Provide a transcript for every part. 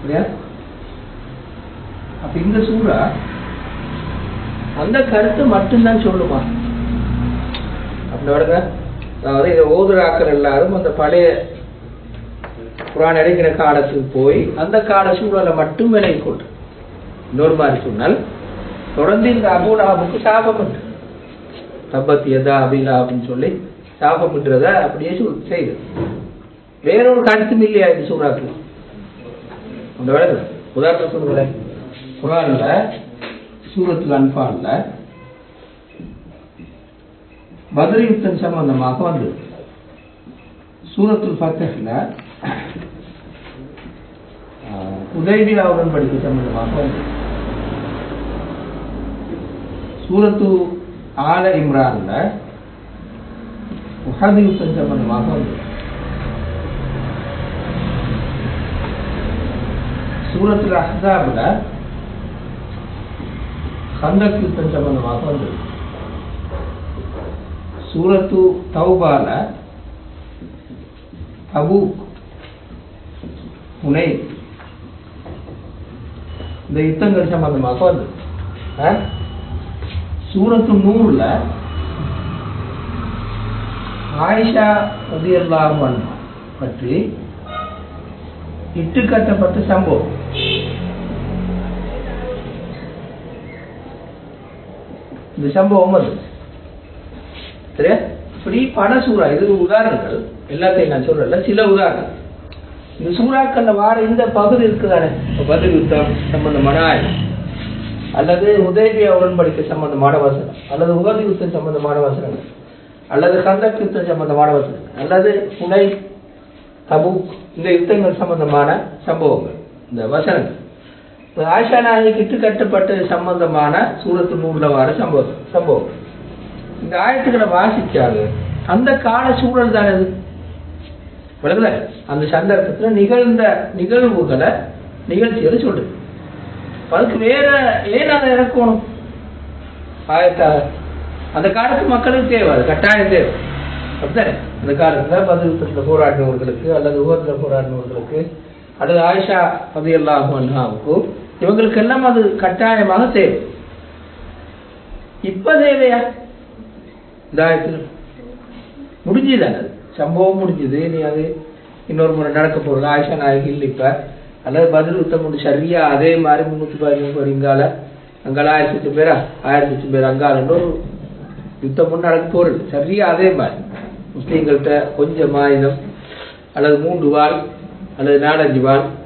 இல்லையா? அப்ப இந்த சூறா அந்த கருத்து மட்டும்தான் சொல்லுமா? அப்படின்னு அதாவது இதை ஓதுராக்கள் எல்லாரும் அந்த பழைய குரான் இறங்கின காலத்துக்கு போய் அந்த கால சூழலை மட்டும் விலை கொண்டு இன்னொரு மாதிரி சொன்னால் தொடர்ந்து இந்த அபுலாபுக்கு சாபம் உண்டு. தப்பத்தி எதா அபிலாப்னு சொல்லி சாபமின்றத அப்படியே சொல் செய்யுது வேறொரு கருத்தும் இல்லையா இந்த சூறாக்கள் அந்த வேலை உதாரணம் சொல்லுங்களேன் குரான்ல சூரத்துல் அன்பான்ல பத்ரி யுத்தம் சம்பந்தமாக வந்து சூரத்துல் ஃபத்தஹ்ல உதய்பியா உடன்படிக்கை சம்பந்தமாக வந்து சூரத்து ஆல இம்ரான்ல உஹது யுத்தம் சம்பந்தமாக வந்து சூரத்தில் அஹ்ஸாப்ல கந்தக் யுத்தம் சம்பந்தமாக வந்தது. சூரத்து தௌபால தபூக் புனை இந்த யுத்தங்கள் சம்பந்தமாக வந்தது. சூரத்து நூறுல ஆயிஷா ரதியல்லாஹு பற்றி இட்டு கட்டப்பட்ட சம்பவம். இந்த சம்பவம் அது சரியா? இப்படி பல சூறா இது உதாரணங்கள். எல்லாத்தையும் நான் சொல்றேன்ல சில உதாரணங்கள். இந்த சூறாக்கள்ல வார இந்த பகுதி இருக்குதானே? பதில் யுத்தம் சம்பந்தமான ஆயம் அல்லது உதயபியா உடன்படிக்கை சம்பந்தமான வசனம் அல்லது உகதி யுத்தம் சம்பந்தமான வசனங்கள் அல்லது கந்தக் யுத்தம் சம்பந்தமான வசனங்கள் அல்லது புனை தபுக் இந்த யுத்தங்கள் சம்பந்தமான சம்பவங்கள் இந்த வசனங்கள். இப்ப ஆயிஷா நாயகி கட்டப்பட்ட சம்பந்தமான சூரத்து நூறுல வர சம்பவம் சம்பவம். இந்த ஆயத்துக்களை வாசிச்சாங்க அந்த கால சூழல் தானே அது. அந்த சந்தர்ப்பத்துல நிகழ்ந்த நிகழ்வுகளை நிகழ்ச்சிகளை சொல்லு. அதுக்கு வேற ஏன் அதை இறக்கணும்? ஆயத்தால் அந்த காலத்து மக்களுக்கு தேவை அது கட்டாயம் தேவை. அப்படித்தானே? அந்த காலத்துல பதிவுத்துல போராடினவர்களுக்கு அல்லது உகத்துல போராடினவர்களுக்கு அல்லது ஆயிஷா அது அல்லாஹுக்கு எல்லாம் அது கட்டாயமாக தேவை. இப்ப தேவையா? இந்த ஆயத்தில். முடிஞ்சுதானே அது. சம்பவம் முடிஞ்சுது. நீ அது இன்னொரு முறை நடக்க போறது. ஆயிஷா நாயகி இல்லை இப்ப. அல்லது பதில் யுத்தம் முடிஞ்சு சரியா அதே மாதிரி முன்னூத்தி பதினஞ்சு பேர் இங்கால. அங்கால ஆயிரத்தி எட்டு பேரா? ஆயிரத்தி எட்டு பேர் அங்காலன்னு ஒரு யுத்தம் ஒன்று நடக்க போறது. சரியா அதே மாதிரி. முஸ்லீம்கள்ட்ட கொஞ்சம் ஆயுதம் அல்லது மூன்று வாள் அல்லது நாலஞ்சு வாள்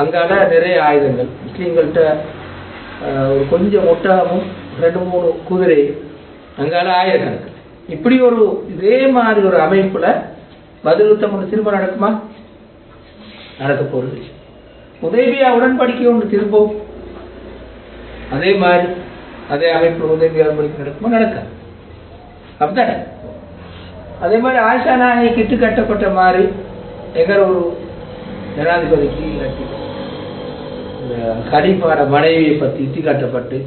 அங்கால நிறைய ஆயுதங்கள். முஸ்லீம்கள்ட்ட ஆஹ், ஒரு கொஞ்சம் ஒட்டகமும் ரெண்டு மூணு குதிரை அங்கால ஆயிரக்கணக்கு. இப்படி ஒரு இதே மாதிரி ஒரு அமைப்புல பதிலுத்தம் ஒன்று திரும்ப நடக்குமா? நடக்க போறது உதவியா உடன்படிக்கை ஒன்று திரும்பவும். அதே மாதிரி அதே அமைப்பு உதவியா உடன்படிக்கை நடக்குமா? நடக்காது. அப்படித்தானே? அதே மாதிரி ஆஷா நாயை கிட்டு கட்டப்பட்ட மாதிரி எங்கர ஒரு ஜனாதிபதிக்கு இல்லாட்டி இந்த மனைவியை பத்தி இட்டி காட்டப்பட்டு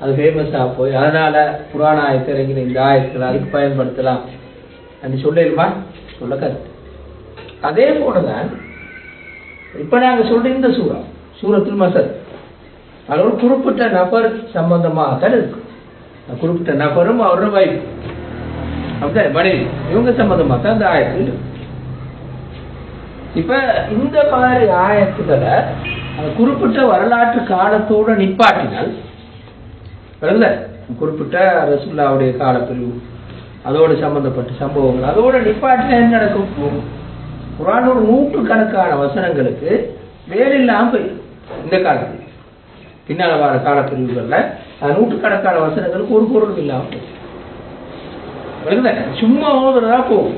அது ஃபேமஸாக போய் அதனால புராண ஆயத்தை இறங்கின இந்த ஆயத்தில் அதுக்கு பயன்படுத்தலாம். அப்படின்னு சொல்லிடுமா சொல்ல கருத்து. அதே போலதான் இப்ப நாங்க சொல்ற இந்த சூறா சூரத்தில் மசத் அது ஒரு குறிப்பிட்ட நபர் சம்பந்தமாக தான் இருக்கு. குறிப்பிட்ட நபரும் அவரோட வைஃப் அப்படிதான் மனைவி. இவங்க சம்பந்தமாக தான் இந்த ஆயத்தில் இருக்கு. இப்ப இந்த மாதிரி ஆயத்துக்களை அந்த குறிப்பிட்ட வரலாற்று காலத்தோட நிப்பாட்டினால் வரல குறிப்பிட்ட ரசுல்லாவுடைய காலப்பிரிவு அதோடு சம்பந்தப்பட்ட சம்பவங்கள் அதோட நிப்பாட்டினா என்ன நடக்கும்? குரான் ஒரு நூற்றுக்கணக்கான வசனங்களுக்கு வேலில்லாமல் போயிடும். இந்த காலத்தில் பின்னால் வர காலப்பிரிவுகளில் நூற்றுக்கணக்கான வசனங்களுக்கு ஒரு பொருளும் இல்லாமல் போயிடும். சும்மா ஓதுறதா போகும்.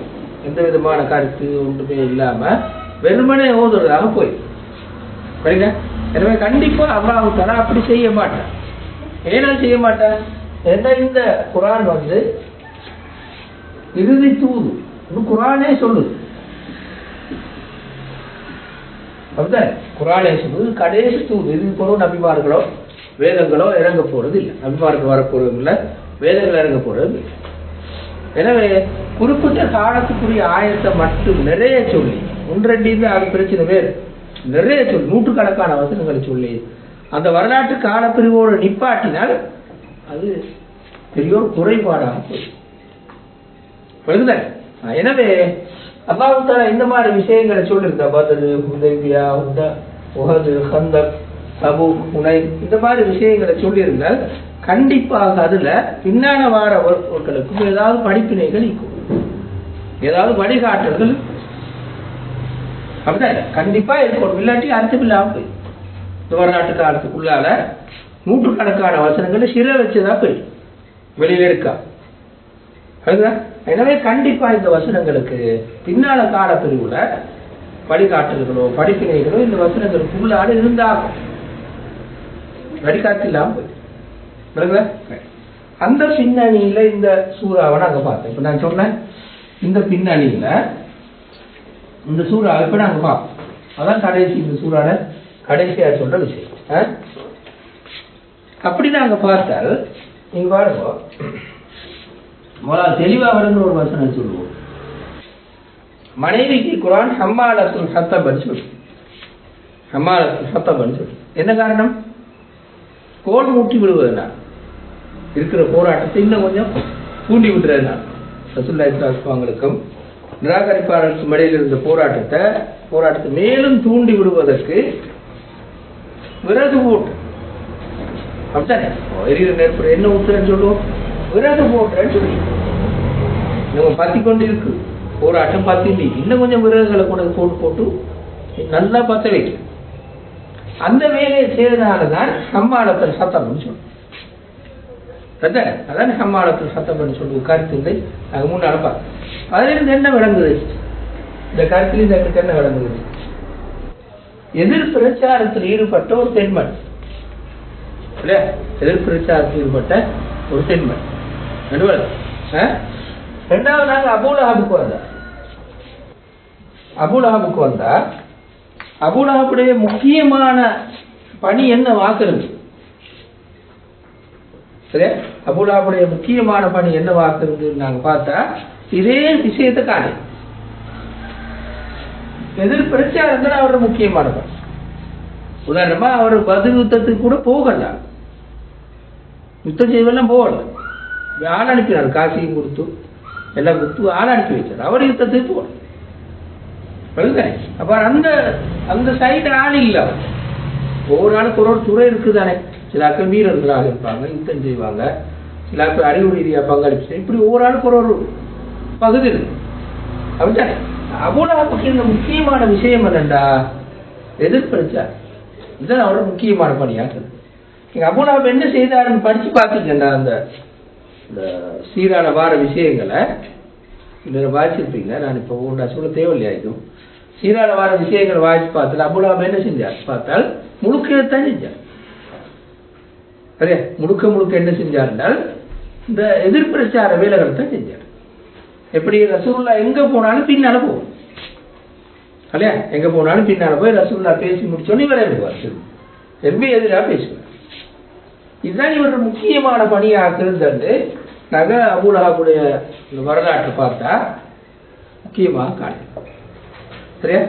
எந்த விதமான கருத்து ஒன்றுமே இல்லாம வெறுமனே ஓதுறதாக போய் சரிங்க எனவே கண்டிப்பாக அல்லாஹ் தலா அப்படி செய்ய மாட்டான். ஏன்னா செய்ய மாட்டான்? ஏன்னா இந்த குரான் வந்து? இறுதி தூது. இது குரானே சொல்லுது. அப்படிதான் குரானே சொல்லுது. கடைசி தூது. இது பொருள் நபிமார்களோ வேதங்களோ இறங்க போகிறது இல்லை நபிமார்கள் வரப்போறது இல்லை வேதங்கள் இறங்க போறது இல்லை எனவே குறிப்பிட்ட காலத்துக்குரிய ஆயத்தை மட்டும் நிறைய சொல்லி ஒன்றண்டியுமே அது பிரச்சனை வேறு. நிறைய சொல் நூற்றுக்கணக்கான வசனங்களை சொல்லி. அந்த வரலாற்று காலப்பிரிவோடு நிப்பாட்டினால் அது பெரிய ஒரு குறைபாடாக போயிடும் எனவே அல்லாஹ் தஆலா இந்த மாதிரி விஷயங்களை சொல்லியிருக்கா பதது உதவியா உத உஹது ஹந்தக் சபு உனை இந்த மாதிரி விஷயங்களை சொல்லியிருந்தால் கண்டிப்பாக அதுல பின்னான வாரவர்களுக்கும் ஏதாவது படிப்பினைகள் இருக்கும். ஏதாவது வழிகாட்டல்கள் அப்படிதான் இல்லை. கண்டிப்பா இருக்கும் இல்லாட்டி அர்த்தம் இல்லாம போய் இந்த வரலாற்று காலத்துக்குள்ளால நூற்றுக்கணக்கான வசனங்களை சிறை வச்சதா போய் வெளியில இருக்கா? அதுதான். எனவே கண்டிப்பா இந்த வசனங்களுக்கு பின்னால கால பிரிவில் வழிகாட்டல்களோ படிப்பினைகளோ இந்த வசனங்களுக்கு உள்ளாட இருந்தாகும். வழிகாட்டு இல்லாம போய் அந்த பின்னணியில இந்த சூறாவை நாங்கள் பார்த்தோம் இப்ப நான் சொன்னேன். இந்த பின்னணியில இந்த சூறா இப்ப நாங்கள் பார்ப்போம் அதான் கடைசி இந்த சூறாட கடைசியா சொல்கிற விஷயம். அப்படி நாங்கள் பார்த்தால் நீங்க பாருங்க. முதல்ல தெளிவா வருங்கிற ஒரு வசனம் சொல்லுவோம். மனைவிக்கு குரான் ஹம்மாலத்துல் சத்தபன் சொல்லு. ஹம்மாலத்துல் சத்தபன் சொல்லு. என்ன காரணம்? கோல் மூட்டி விடுவதுனா இருக்கிற போராட்டத்தை இன்னும் கொஞ்சம் தூண்டி விட்டுறதுனா ரசுல்லா இஸ்லாஸ்வாங்களுக்கும் நிராகரிப்பாளருக்கும் இடையில் இருந்த போராட்டத்தை போராட்டத்தை மேலும் தூண்டி விடுவதற்கு விறகு போட்டு. அப்படித்தானே? எரிகிற நெருப்பு என்ன ஊத்துறேன்னு சொல்லுவோம்? விறகு போட்டுறேன்னு சொல்லி நம்ம பத்தி கொண்டு இருக்கு. போராட்டம் பத்தி இன்னும் கொஞ்சம் விறகுகளை கொண்டு போட்டு போட்டு நல்லா பத்த வைக்கும் அந்த வேலையை செய்தனாலதான் சம்மாளத்தில் சத்தம்னு சொல்லுவோம் அதானே அதான் சம்மாளத்தில் சத்தம்னு சொல்லுவோம் கருத்து இல்லை அது முன்னால பார்த்தோம். அதிலிருந்து என்ன விளங்குது? இந்த கருத்திலிருந்து எங்களுக்கு என்ன விளங்குது? எதிர் பிரச்சாரத்தில் ஈடுபட்ட ஒரு பெண்மண். இல்லையா? எதிர் பிரச்சாரத்தில் ஈடுபட்ட ஒரு பெண்மண். நடுவர் ரெண்டாவது நாங்க அபூலஹாபுக்கு வந்தா அபூலஹாபுக்கு வந்தா அபூலஹாபுடைய முக்கியமான பணி என்ன வாக்குறது? சரியா? அபுலாவுடைய முக்கியமான பணி என்ன வாக்குறது நாங்க பார்த்தா இதே விஷயத்தை காணி எதிர் பிரச்சாரம் தான் அவரோட முக்கியமான பணி. உதாரணமா அவர் பதில் யுத்தத்துக்கு கூட போகல. யுத்தம் செய்வெல்லாம் போகல. ஆள் அனுப்பினார் காசியும் கொடுத்து. எல்லாம் கொடுத்து ஆள் அனுப்பி வச்சார் அவர் யுத்தத்துக்கு போகல. புரியுதானே அப்ப அந்த அந்த சைடு ஆள் இல்ல அவர். ஒவ்வொரு ஆளுக்கு ஒரு ஒரு துறை இருக்குதானே. சில ஆட்கள் வீரர்களாக இருப்பாங்க யுத்தம் செய்வாங்க. சில ஆட்கள் அறிவு ரீதியாக பங்களிப்பு செய்யும். இப்படி ஒவ்வொரு ஆளுக்கு ஒரு ஒரு பகுதி இருக்கு. அப்படித்தானே அபுலாவுக்கு இந்த முக்கியமான விஷயம் என்னண்டா எதிர்ப்பிரச்சார் இதுதான் அவரோட முக்கியமான பணியாக நீங்கள் அபுலாப் என்ன செய்தாருன்னு படிச்சு பார்த்துருக்கேன்டா அந்த இந்த சீரான வார விஷயங்களை. இதில் வாசிச்சிருப்பீங்க நான் இப்போ உண்டா சொல்ல தேவையில்லையா இதுவும் சீரான வார விஷயங்களை வாசிச்சு பார்த்தால் அபுலாப் என்ன செஞ்சார்? பார்த்தால் முழுக்கத்தான் செஞ்சார் சரியா முழுக்க முழுக்க என்ன செஞ்சார்னால் இந்த எதிர்பிரச்சார வேலைகளை தான் செஞ்சார். எப்படி ரசூல்லா எங்க போனாலும் பின்னால் போகும். இல்லையா? எங்க போனாலும் பின்னால் போய் ரசூல்லா பேசி முடிச்சோன்னு இவரே எம்பி திரும்பி எதிராக பேசுவார். இதுதான் இவர் முக்கியமான பணியாக இருந்தது நக அபுலகாவுடைய வரலாற்றை பார்த்தா முக்கியமாக காணும் சரியா?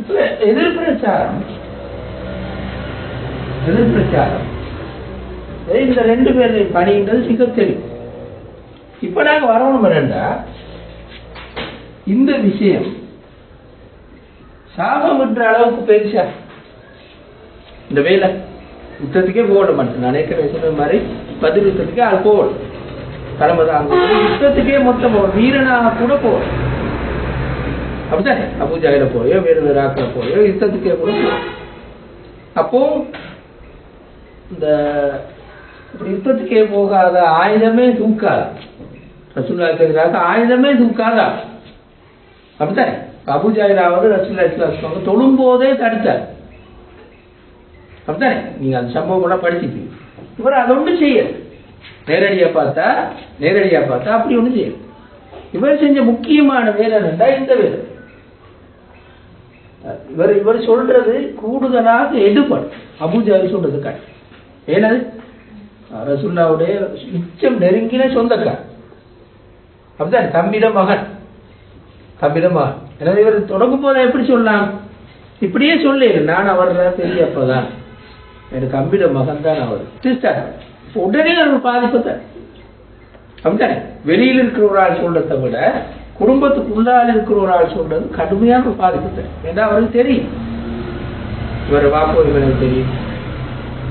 இப்போ எதிர்பிரச்சாரம் எதிர்பிரச்சாரம் இந்த ரெண்டு பேருடைய பணின்றது மிக தெரியும் இப்ப நாங்க வரணும் என்னண்டா? இந்த விஷயம் சாபமின்ற அளவுக்கு பெருசா. இந்த வேலை யுத்தத்துக்கே போட மாட்டேன் நான் ஏற்கனவே சொன்ன மாதிரி பதில் யுத்தத்துக்கே ஆள் போகணும் தலைமை யுத்தத்துக்கே மொத்தம் வீரனாக கூட போகணும் அப்படித்தானே. அபூஜாயில போயோ வேறு வேறு ஆக்கில போயோ யுத்தத்துக்கே கூட போகணும் அப்போ இந்த யுத்தத்துக்கே போகாத ஆயுதமே தூக்காதா. ரசூல்லாக்கு இருக்கிறதுக்காக ஆயுதமே தூக்காதா. அப்படித்தானே? அபுஜாயிலாவது ரசூல்லா இஸ்லாம் தொழும் போதே தடுத்தார் அப்படித்தானே? நீங்க அந்த சம்பவம் கூட படிச்சிருக்கீங்க இவர் அதை ஒன்றும் செய்ய நேரடியா பார்த்தா நேரடியா பார்த்தா அப்படி ஒன்றும் செய்யல. இவர் செஞ்ச முக்கியமான வேலை என்னண்டா இந்த வேலை. இவர் இவர் சொல்றது கூடுதலாக எடுபடும். அபுஜாலி சொல்றது காட்டு ஏனது? ரசுல்லாவுடைய மிச்சம் நெருங்கின சொந்தக்கார் அப்படிதான் தம்பிட மகன். தம்பிட மகன். எனவே இவர் தொடங்கும் போது எப்படி சொல்லலாம் இப்படியே சொல்லு. நான் அவர் தான் பெரியப்பதான் எனக்கு அம்பிட மகன் தான் அவர். சிஸ்டர் உடனே ஒரு பாதிப்பு தான் அப்படித்தானே வெளியில் இருக்கிற ஒரு ஆள் சொல்றதை விட குடும்பத்துக்கு உள்ளால் இருக்கிற ஒரு ஆள் சொல்றது கடுமையான ஒரு பாதிப்பு தான் ஏன்னா அவருக்கு தெரியும். இவர் வாப்போ இவனுக்கு தெரியும்.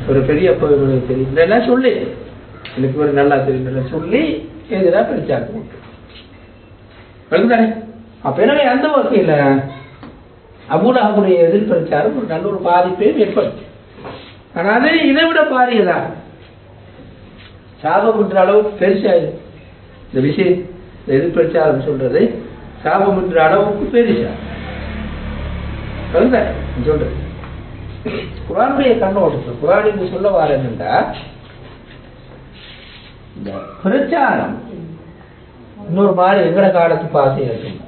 ஒரு பெரிய இவனுக்கு தெரியும். இதெல்லாம் சொல்லி. எனக்கு ஒரு நல்லா தெரியும். சொல்லி எதிராக பிரச்சாரம் விளங்குதானே அப்ப என்ன அந்த வகையில்? அபுலாவுடைய எதிர் பிரச்சாரம் ஒரு நல்ல ஒரு பாதிப்பையும் ஏற்படுத்தும் ஆனால் இதை விட பாரியதா? சாபம்ன்ற அளவுக்கு பெருசாயிடும் இந்த விஷயம் இந்த எதிர்பிரச்சாரம் சொல்றது சாபம்ன்ற அளவுக்கு பெருசா. சொல்ற சொல்றது. குரானுடைய கண்ணோட்டத்தில் குரான் இங்கு சொல்ல வாரேன்டா இந்த பிரச்சாரம் இன்னொரு மாதிரி எங்கட காலத்து பாசை இருக்கும்.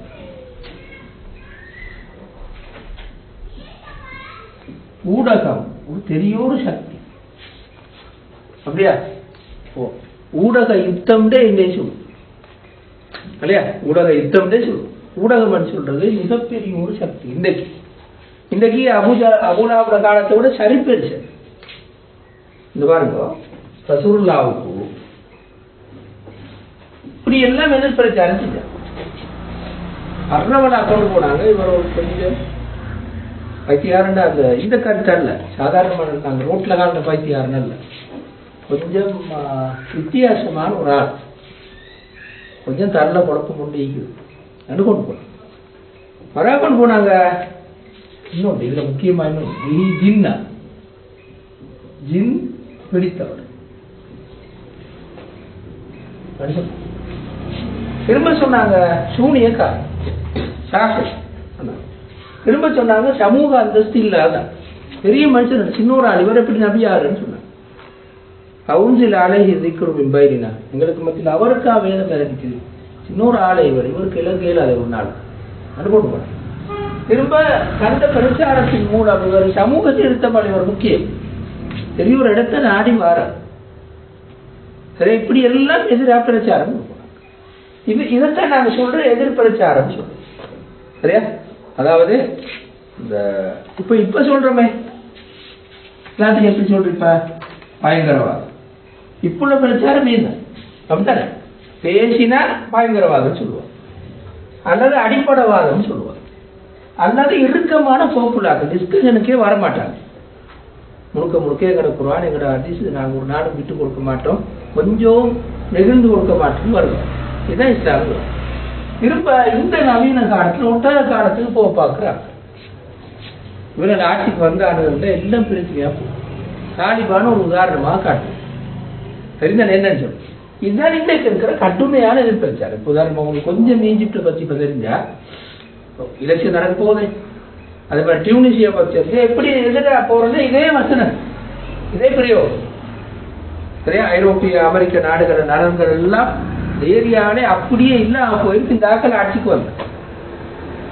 ஊடகம் ஒரு பெரிய ஒரு சக்தி. அப்படியா? ஓ ஊடக யுத்தம்டே இங்கே சொல்லும் இல்லையா? ஊடக யுத்தம்டே சொல்லும் ஊடகம் சொல்றது மிகப்பெரிய ஒரு சக்தி இன்றைக்கு. இன்றைக்கு அபுஜா அபுலாபுர காலத்தை விட சரி இந்த பாருங்க ரசூல்லாவுக்கு இப்படி எல்லாம் எதிர்பிரச்சாரம் அரைச்சிட்டேன் அர்ணவனா கொண்டு போனாங்க இவர் ஒரு கொஞ்சம் பைத்தியாரண்டா அந்த இந்த கருத்து அல்ல. சாதாரணமான நாங்க ரோட்ல காண்ட பைத்தியாரன் அல்ல. கொஞ்சம் வித்தியாசமான ஒரு ஆள். கொஞ்சம் தரல குழப்பம் கொண்டு இருக்குது கொண்டு போனாங்க. வரா கொண்டு போனாங்க. இன்னொன்று இதில் முக்கியமாக இன்னும் ஜி ஜின்னா. ஜின் பிடித்தவர். திரும்ப சொன்னாங்க சூனியக்கா சாக்கு திரும்ப சொன்னாங்க சமூக அந்தஸ்து இல்லாத. பெரிய மனுஷன் சின்ன ஒரு ஆள் இவர் எப்படி நபியாருன்னு சொன்னாங்க. கவுன்சில் ஆலை திக்குரு இம்பைரினா எங்களுக்கு மத்தியில் அவருக்கா வேதம் இறங்கிக்குது இன்னொரு ஆலை இவர் இவருக்கு இலக்கு இயலாத ஒரு நாள். அனுபவம் திரும்ப கந்த பிரச்சாரத்தின் மூலம் இவர் சமூக எடுத்த இவர் முக்கியம். பெரிய ஒரு இடத்தை நாடி வாரார் சரி இப்படி எல்லாம் எதிராக பிரச்சாரம் இது இதைத்தான் நாங்க சொல்ற எதிர் பிரச்சாரம் சொல்றோம் சரியா? அதாவது இந்த இப்ப இப்ப சொல்றோமே. எல்லாத்துக்கும் எப்படி சொல்றீப்ப பயங்கரவாதம். இப்ப உள்ள பிரச்சாரம் என்ன? அப்படித்தானே? பேசினா பயங்கரவாதம் சொல்லுவோம் அல்லது அடிப்படைவாதம் சொல்லுவோம் அல்லது இறுக்கமான போக்குள்ளாக்க டிஸ்கஷனுக்கே வரமாட்டாங்க. முழுக்க முழுக்க எங்களோட குரான் எங்களோட ஹதீஸ் நாங்கள் ஒரு நாடும் விட்டு கொடுக்க மாட்டோம். கொஞ்சம் நெகிழ்ந்து கொடுக்க மாட்டோம் வருவோம். இதுதான் இஸ்லாம் திரும்ப இந்த நவீன காலத்துல ஒட்டக காலத்துக்கு போக பார்க்குறாங்க இவரோட ஆட்சிக்கு வந்தானுங்க எல்லாம் பிரச்சனையா போகும் தாலிபான ஒரு உதாரணமாக காட்டும் தெரிஞ்ச என்னன்னு சொல்லு. இதுதான் இன்றைக்கு இருக்கிற கடுமையான எதிர்ப்பிரச்சாரம் இப்போ உதாரணமாக உங்களுக்கு கொஞ்சம் ஈஜிப்டை பற்றி இப்போ தெரிஞ்சா எலெக்ஷன் நடக்க போகுது. அதே மாதிரி டியூனிசியா பற்றி எப்படி எதிராக போறது இதே வசனம். இதே பிரயோகம். சரியா ஐரோப்பிய அமெரிக்க நாடுகள் நலன்கள் எல்லாம் இந்த ஏரியாவிலே அப்படியே இல்லாம போயிருக்கு இந்த ஆக்கள் ஆட்சிக்கு வந்த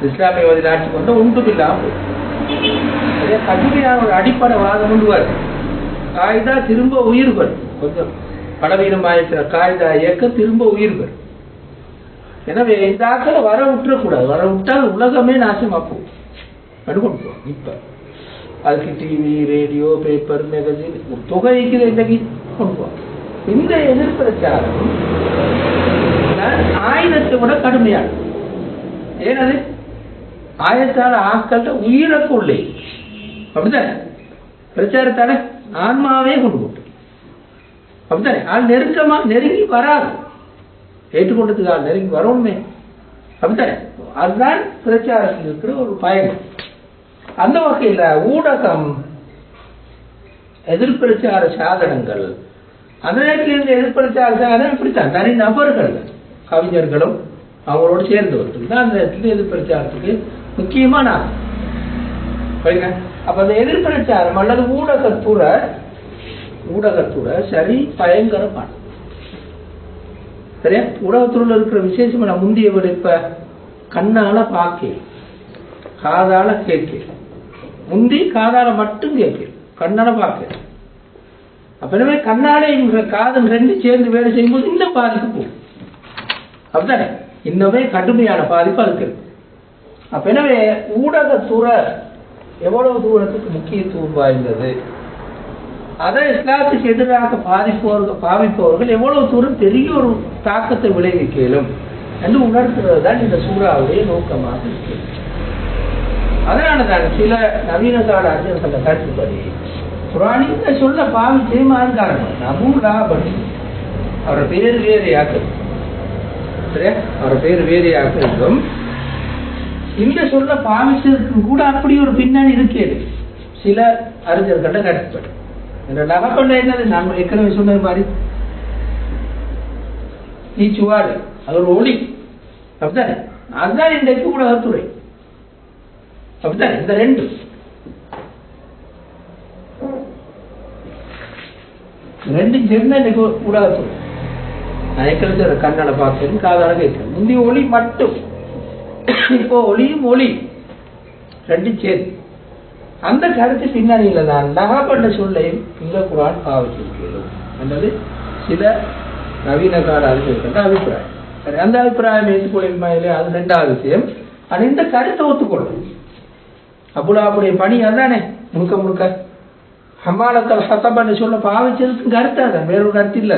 இஸ்லாமியவாதிகள் ஆட்சிக்கு வந்தா ஒன்றும் இல்லாமல் போயிருக்கு கடுமையான ஒரு அடிப்படை வாதம் உண்டு வருது காய்தா திரும்ப உயிர் பெறும். கொஞ்சம் பலவீனமாயிருக்கிற காய்தா இயக்க திரும்ப உயிர் பெறும். எனவே இந்த ஆக்களை வர விட்டுறக்கூடாது. வர விட்டால் உலகமே நாசமா போகும் நடுக்கொண்டு இப்ப அதுக்கு டிவி ரேடியோ பேப்பர் மேகசின் ஒரு தொகை இருக்குது இன்றைக்கு. கொண்டு போவோம் இந்த எதிர்பிரச்சாரம் ஆயுதத்தை விட கடுமையானது. ஏனது ஆயத்தால ஆக்கள்கிட்ட உயிரக்கு உள்ளே அப்படித்தானே? பிரச்சாரத்தால ஆன்மாவே கொண்டு போட்டு அப்படித்தானே? ஆள் நெருக்கமா நெருங்கி வராது. ஏற்றுக்கொண்டதுக்கு ஆள் நெருங்கி வரணுமே அப்படித்தானே? அதுதான் பிரச்சாரத்தில் இருக்கிற ஒரு பயன். அந்த வகையில ஊடகம் எதிர்பிரச்சார சாதனங்கள் அந்த நேரத்தில் இருந்த எதிர்பிரச்சார சாதனம் இப்படித்தான். தனி நபர்கள் கவிஞர்களும் அவங்களோடு சேர்ந்தவர்கள் தான் அந்த இடத்துல எதிர்பிரச்சாரத்துக்கு முக்கியமான சரிங்க அப்ப அந்த எதிர்பிரச்சாரம் அல்லது ஊடகத்துறை ஊடகத்துறை சரி பயங்கரமானது. சரியா? ஊடகத்துறையில் இருக்கிற விசேஷமான முந்தைய முந்திய இப்ப கண்ணால பார்க்க காதால கேட்க. முந்தி காதால மட்டும் கேட்க. கண்ணால பார்க்க அப்ப எனவே கண்ணாலே காதல் ரெண்டு சேர்ந்து வேலை செய்யும்போது இன்னும் பாதிப்பு போகும். அப்படித்தானே? இன்னுமே கடுமையான பாதிப்பு அதுக்கு. அப்போ அப்ப எனவே ஊடகத்துறை எவ்வளவு தூரத்துக்கு முக்கியத்துவம் வாய்ந்தது? அதை இஸ்லாத்துக்கு எதிராக பாதிப்பவர்கள் பாவிப்பவர்கள் எவ்வளவு தூரம் பெரிய ஒரு தாக்கத்தை விளைவிக்கலும் என்று உணர்த்துறது தான் இந்த சூறாவுடைய நோக்கமாக இருக்கு. அதனால தான் சில நவீன கால அறிஞர்கள் கருத்துப்படி குரானிங்க சொல்ல பாவிச்சே காரணம் நபூலா படி அவரோட பேர் வேறையாக சரியா அவரோட பேர் வேறையாக இருக்கும்? இந்த சொல்ல பாவிச்சதுக்கு கூட அப்படி ஒரு பின்னணி இருக்கிறது சில அறிஞர்கள்ட்ட கருத்துப்படி இந்த நகப்பண்ட என்னது நான் ஏற்கனவே சொன்னது மாதிரி நீச்சுவாடு அது ஒரு ஒளி அப்படித்தானே அதுதான் இந்த இப்ப கூட கருத்துரை அப்படித்தானே இந்த ரெண்டு ரெண்டும் சேர்ந்தா இன்னைக்கு ஊடகத்துறை நான் ஏற்கனவே கண்ணால பார்த்தேன் காதால கேட்கிறேன் முந்தைய ஒளி மட்டும் இப்போ ஒளியும் ஒளி ரெண்டும் சேர்ந்து அந்த கருத்து பின்னணியில தான் நகாபண்ட சொல்லையும் இந்த குரான் பாவிச்சிருக்கிறது என்பது சில நவீன கால அறிஞர்கள் அபிப்பிராயம். சரி அந்த அபிப்பிராயம் ஏற்றுக்கொள்ளுமா இல்லையா அது ரெண்டாவது விஷயம். ஆனால் இந்த கருத்தை ஒத்துக்கொள்ளும். அபுலாபுடைய பணி அதானே முழுக்க முழுக்க. ஹம்மானத்தை சத்தம் பண்ண சொல்ல பாவிச்சதுக்கு கருத்து அதான் வேற ஒரு கருத்து இல்லை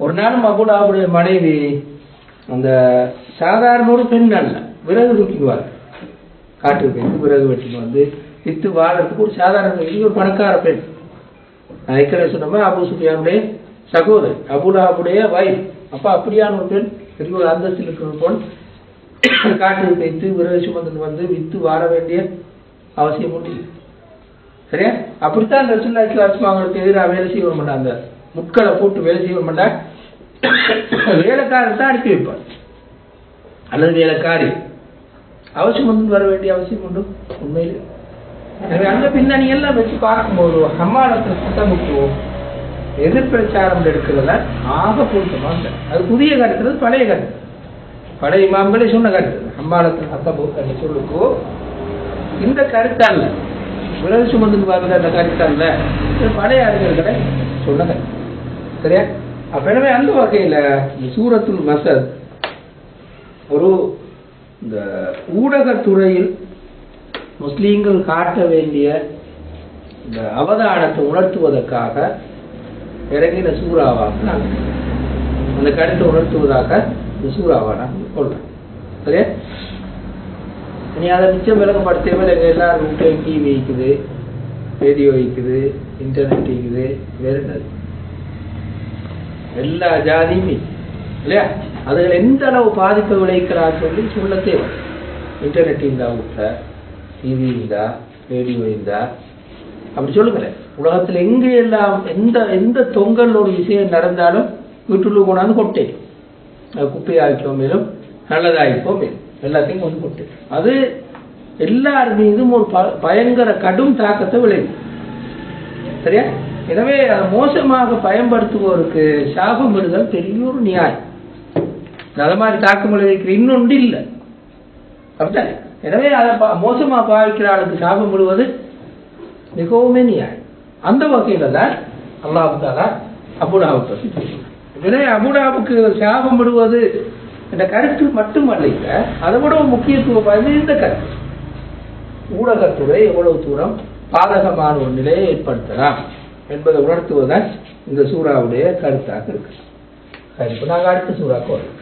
ஒரு நாளும் அபுலாபுடைய மனைவி அந்த சாதாரண ஒரு பெண் அல்ல விறகு தூக்கிக்குவார் காட்டுக்கு விறகு வெட்டிட்டு வந்து வித்து வாழறதுக்கு ஒரு சாதாரண இது ஒரு பணக்கார பெண். நான் ஏற்கனவே சொன்னோமா அபு சுஃபியானுடைய சகோதரி அபுலாபுடைய வைஃப் அப்போ அப்படியான ஒரு பெண் பெரிய ஒரு அந்தஸ்தில் இருக்கிற ஒரு பொண் வைத்து விறகு சுமந்து வந்து வித்து வாழ வேண்டிய அவசியம் உண்டு சரியா? அப்படித்தான் ரசுல்லா இஸ்லாஸ்மாங்களுக்கு எதிராக வேலை செய்ய மாட்டாங்க. அந்த முட்களை போட்டு வேலை செய்ய மாட்டாங்க. வேலைக்காரர் தான் அனுப்பி வைப்பார். அல்லது வேலைக்காரி. அவசியம் வந்து வர வேண்டிய அவசியம் உண்டு? உண்மையிலே. எனவே அந்த பின்னணி எல்லாம் வச்சு பார்க்கும்போது ஹம்மாலத்தில் சுத்தமுத்துவம் எதிர்பிரச்சாரம் எடுக்கிறதுல ஆக பொருத்தமாக அது புதிய கருத்து பழைய கருத்து. பழைய இமாம்களே சொன்ன கருத்து. ஹம்மாலத்தில் சத்தமுத்து சொல்லுக்கோ. இந்த கருத்து அல்ல. விரல் சுமந்து வருகிற அந்த கருத்து அல்ல. பழைய அறிஞர்களை சொன்ன கருத்து. சரியா? அப்ப எனவே அந்த வகையில சூரத்துள் சூரத்துல் மசத் ஒரு இந்த ஊடகத்துறையில் முஸ்லீம்கள் காட்ட வேண்டிய இந்த அவதானத்தை உணர்த்துவதற்காக இறங்கின சூறாவாக நாங்கள் அந்த கருத்தை உணர்த்துவதாக இந்த சூறாவா நாங்கள் கொள்றோம் சரியா? இனி அதை மிச்சம் விளக்கப்படுத்தவே எங்கள் எல்லாரும் வீட்டையும் டிவி வைக்குது ரேடியோ வைக்குது இன்டர்நெட் இருக்குது வேற என்னது எல்லா ஜாதியுமே இல்லையா? அதுகள் எந்த அளவு பாதிப்பு விளைவிக்கிறான்னு சொல்லி சொல்ல தேவை இன்டர்நெட் இந்த வீட்டில் டிவியில் இருந்தா இருந்தா அப்படி சொல்லுங்களேன் உலகத்தில் எங்கே எல்லாம் எந்த எந்த தொங்கல் ஒரு விஷயம் நடந்தாலும் வீட்டுள்ள கொண்டாந்து கொட்டேன். அது குப்பையாக்கோ மேலும் நல்லதாகிப்போம் மேலும். எல்லாத்தையும் கொண்டு கொட்டேன். அது எல்லார் மீதும் ஒரு ப- பயங்கர கடும் தாக்கத்தை விளைவு சரியா? எனவே அதை மோசமாக பயன்படுத்துவோருக்கு சாபம் விடுதல் பெரிய ஒரு நியாயம். நல்ல மாதிரி தாக்கம் விளைவிக்கிற இன்னொன்று இல்லை. அப்படித்தானே? எனவே அதை பா- மோசமா பாவிக்கிற ஆளுக்கு சாபம் விடுவது மிகவுமே நியாயம் அந்த வகையில தான் அல்லாஹ் தாலா அபுடாவை பற்றி பேசுகிறார். எனவே அபுடாவுக்கு சாபம் விடுவது என்ற கருத்து மட்டுமல்ல அதை விட முக்கியத்துவம் வாய்ந்த இந்த கருத்து. ஊடகத்துறை எவ்வளவு தூரம் பாதகமான ஒரு நிலையை ஏற்படுத்தலாம் என்பதை உணர்த்துவதுதான் இந்த சூறாவுடைய கருத்தாக இருக்கு. இப்போ நாங்கள் அடுத்த சூறாக்கு வரோம்